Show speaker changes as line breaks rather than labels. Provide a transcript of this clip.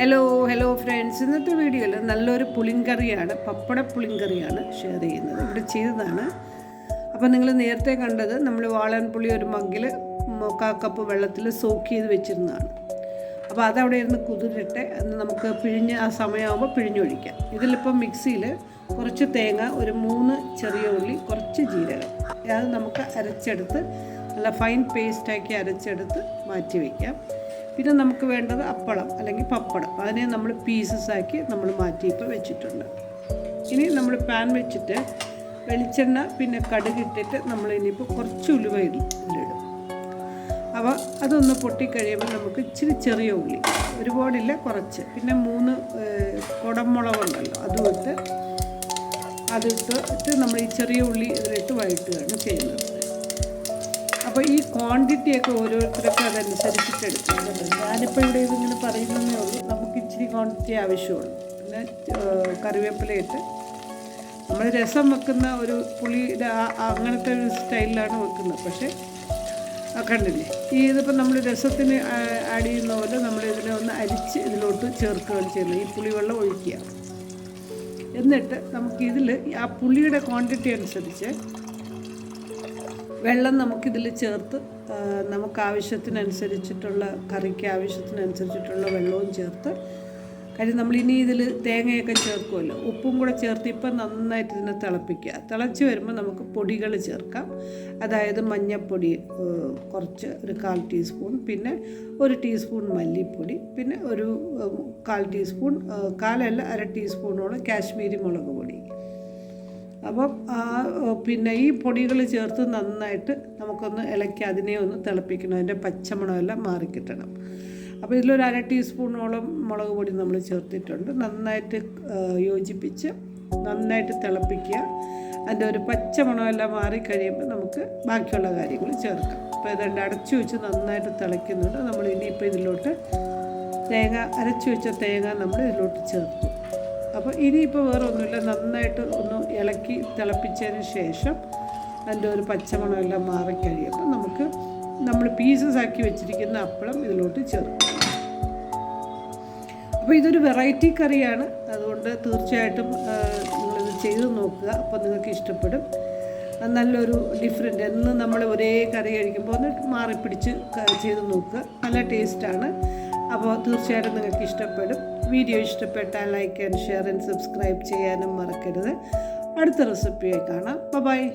Hello hello friends ഇന്നത്തെ വീഡിയോയിൽ നല്ലൊരു പുളിങ്കറിയാണ് പപ്പട പുളിങ്കറിയാണ് ഷെയർ ചെയ്യുന്നത്. ഇവിടെ ചെയ്തതാണ്. അപ്പോൾ നിങ്ങൾ നേരത്തെ കണ്ടത് നമ്മൾ വാളൻപുളി ഒരു മഗ്ഗിൽ മുക്കാ കപ്പ് വെള്ളത്തിൽ സോക്ക് ചെയ്ത് വെച്ചിരുന്നതാണ്. അപ്പോൾ അതവിടെ ഇരുന്ന് കുതിരിട്ട് നമുക്ക് പിഴിഞ്ഞ് ആ സമയമാകുമ്പോൾ പിഴിഞ്ഞൊഴിക്കാം ഇതിലിപ്പോൾ മിക്സിയിൽ കുറച്ച് തേങ്ങ ഒരു മൂന്ന് ചെറിയ ഉള്ളി കുറച്ച് ജീരകം. അത് നമുക്ക് അരച്ചെടുത്ത് നല്ല ഫൈൻ പേസ്റ്റാക്കി അരച്ചെടുത്ത് മാറ്റി വയ്ക്കാം പിന്നെ നമുക്ക് വേണ്ടത് അപ്പളം അല്ലെങ്കിൽ പപ്പടം. അതിനെ നമ്മൾ പീസസ് ആക്കി നമ്മൾ മാറ്റി ഇപ്പോൾ വെച്ചിട്ടുണ്ട്. ഇനി നമ്മൾ പാൻ വെച്ചിട്ട് വെളിച്ചെണ്ണ പിന്നെ കടുകിട്ടിട്ട് നമ്മൾ ഇനിയിപ്പോൾ കുറച്ച് ഉലുവ ഇടും അപ്പോൾ അതൊന്ന് പൊട്ടിക്കഴിയുമ്പോൾ നമുക്ക് ഇച്ചിരി ചെറിയ ഉള്ളി ഒരുപാടില്ല കുറച്ച്. പിന്നെ മൂന്ന് കുടമുളകുണ്ടല്ലോ അതും ഇട്ട് അതിട്ട് നമ്മൾ ഈ ചെറിയ ഉള്ളി ഇതിലിട്ട് വഴറ്റുകയാണ് ചെയ്യുന്നത്. അപ്പോൾ ഈ ക്വാണ്ടിറ്റിയൊക്കെ ഓരോരുത്തർക്കും അതനുസരിച്ചിട്ട് എടുക്കേണ്ടത് ഞാനിപ്പോൾ ഇവിടെ ഇതിങ്ങനെ പറയുന്നതേ ഉള്ളൂ. നമുക്ക് ഇച്ചിരി ക്വാണ്ടിറ്റി ആവശ്യമുള്ളൂ. പിന്നെ കറിവേപ്പിലയിട്ട്. നമ്മൾ രസം വെക്കുന്ന ഒരു പുളിയുടെ അങ്ങനത്തെ ഒരു സ്റ്റൈലിലാണ് വെക്കുന്നത്. പക്ഷേ കണ്ടില്ലേ? ഈ ഇതിപ്പോൾ നമ്മൾ രസത്തിന് ആഡ് ചെയ്യുന്ന പോലെ നമ്മൾ ഇതിനെ ഒന്ന് അരിച്ച് ഇതിലോട്ട് ചേർക്കുകയാണ് ചെയ്യുന്നത്. ഈ പുളിവെള്ളം ഒഴിക്കുക. എന്നിട്ട് നമുക്കിതിൽ ആ പുളിയുടെ ക്വാണ്ടിറ്റി അനുസരിച്ച് വെള്ളം നമുക്കിതിൽ ചേർത്ത് നമുക്ക് ആവശ്യത്തിനനുസരിച്ചിട്ടുള്ള കറിക്ക് ആവശ്യത്തിനനുസരിച്ചിട്ടുള്ള വെള്ളവും ചേർത്ത് കാര്യം നമ്മൾ ഇനി ഇതിൽ തേങ്ങയൊക്കെ ചേർക്കുമല്ലോ ഉപ്പും കൂടെ ചേർത്ത് ഇപ്പം നന്നായിട്ട് ഇതിനെ തിളപ്പിക്കുക. തിളച്ച് വരുമ്പോൾ നമുക്ക് പൊടികൾ ചേർക്കാം. അതായത് മഞ്ഞൾപ്പൊടി കുറച്ച് ഒരു കാൽ ടീസ്പൂൺ പിന്നെ ഒരു ടീസ്പൂൺ മല്ലിപ്പൊടി പിന്നെ ഒരു കാൽ ടീസ്പൂൺ കാലല്ല അര ടീസ്പൂണോളം കാശ്മീരി മുളക് പൊടി. അപ്പം പിന്നെ ഈ പൊടികൾ ചേർത്ത് നന്നായിട്ട് നമുക്കൊന്ന് ഇളക്കി അതിനെ ഒന്ന് തിളപ്പിക്കണം. അതിന്റെ പച്ചമണമെല്ലാം മാറിക്കിട്ടണം. അപ്പോൾ ഇതിലൊരു അര ടീസ്പൂണോളം മുളക് പൊടി നമ്മൾ ചേർത്തിട്ടുണ്ട്. നന്നായിട്ട് യോജിപ്പിച്ച് നന്നായിട്ട് തിളപ്പിക്കുക. അതിന്റെ ഒരു പച്ചമണമെല്ലാം മാറിക്കഴിയുമ്പോൾ നമുക്ക് ബാക്കിയുള്ള കാര്യങ്ങൾ ചേർക്കാം. അപ്പോൾ ഇതുണ്ട് അടച്ചു വെച്ച് നന്നായിട്ട് തിളയ്ക്കുന്നുണ്ട്. നമ്മൾ ഇനിയിപ്പോൾ ഇതിലോട്ട് തേങ്ങ അരച്ചു വെച്ച തേങ്ങ നമ്മൾ ഇതിലോട്ട് ചേർത്തു അപ്പോൾ ഇനിയിപ്പോൾ വേറെ ഒന്നുമില്ല. നന്നായിട്ട് ഒന്ന് ഇളക്കി തിളപ്പിച്ചതിന് ശേഷം അതിന്റെ ഒരു പച്ചമണമെല്ലാം മാറിക്കഴിയുമ്പോൾ നമുക്ക് നമ്മൾ പീസസ് ആക്കി വെച്ചിരിക്കുന്ന അപ്പളം ഇതിലോട്ട് ചേർക്കും. അപ്പോൾ ഇതൊരു വെറൈറ്റി കറിയാണ്. അതുകൊണ്ട് തീർച്ചയായിട്ടും നിങ്ങളിത് ചെയ്ത് നോക്കുക. അപ്പോൾ നിങ്ങൾക്ക് ഇഷ്ടപ്പെടും. നല്ലൊരു ഡിഫറെന്റ് എന്ന് നമ്മൾ ഒരേ കറി കഴിക്കുമ്പോൾ ഒന്ന് മാറിപ്പിടിച്ച് ചെയ്ത് നോക്കുക. നല്ല ടേസ്റ്റാണ് അപ്പോൾ തീർച്ചയായിട്ടും നിങ്ങൾക്ക് ഇഷ്ടപ്പെടും. വീഡിയോ ഇഷ്ടപ്പെട്ടാൽ like and share and subscribe ചെയ്യാനും മറക്കരുത്. അടുത്ത റെസിപ്പിയായി കാണാം. ബൈ